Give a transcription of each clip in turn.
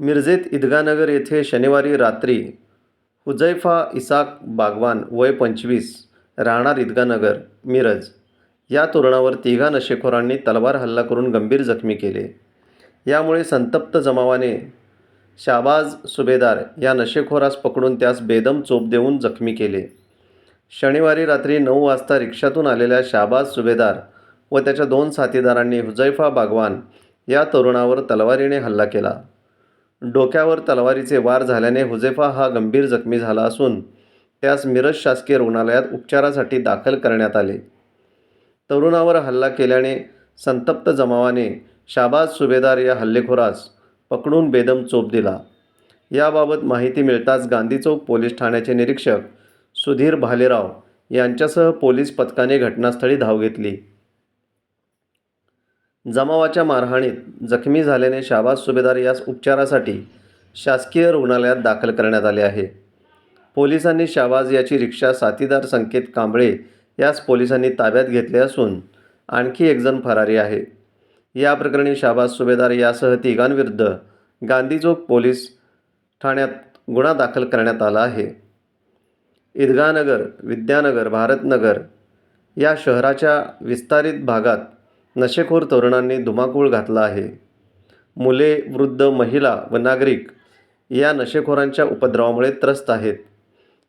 मिरजेत ईदगानगर येथे शनिवारी रात्री हुजैफा इसाक बागवान वय पंचवीस राहणार ईदगानगर मिरज. या तरुणावर तिघा नशेखोरांनी तलवार हल्ला करून गंभीर जखमी केले. यामुळे संतप्त जमावाने शाबाज सुभेदार या नशेखोरास पकडून त्यास बेदम चोप देऊन जखमी केले. शनिवारी रात्री नऊ वाजता रिक्षातून आलेल्या शाबाज सुभेदार व त्याच्या दोन साथीदारांनी हुजैफा बागवान या तरुणावर तलवारीने हल्ला केला. डोक्यावर तलवारीचे वार झाल्याने हुजेफा हा गंभीर जखमी झाला असून त्यास मिरज शासकीय रुग्णालयात उपचारासाठी दाखल करण्यात आले. तरुणावर हल्ला केल्याने संतप्त जमावाने शाबाज सुभेदार या हल्लेखोरास पकडून बेदम चोप दिला. याबाबत माहिती मिळताच गांधी चौक पोलीस ठाण्याचे निरीक्षक सुधीर भालेराव यांच्यासह पोलीस पथकाने घटनास्थळी धाव घेतली. जमावाच्या मारहाणीत जखमी झाल्याने शाबाज सुभेदार यास उपचारासाठी शासकीय रुग्णालयात दाखल करण्यात आले आहे. पोलिसांनी शाबाज याची रिक्षा साथीदार संकेत कांबळे यास पोलिसांनी ताब्यात घेतले असून आणखी एकजण फरारी आहे. या प्रकरणी शाबाज सुभेदार यासह तिघांविरुद्ध गांधी चौक पोलीस ठाण्यात गुन्हा दाखल करण्यात आला आहे. ईदगानगर विद्यानगर भारतनगर या शहराच्या विस्तारित भागात नशेखोर तरुणांनी धुमाकूळ घातला आहे. मुले वृद्ध महिला व नागरिक या नशेखोरांच्या उपद्रवामुळे त्रस्त आहेत.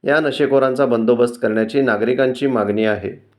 या नशेखोरांचा बंदोबस्त करण्याची नागरिकांची मागणी आहे.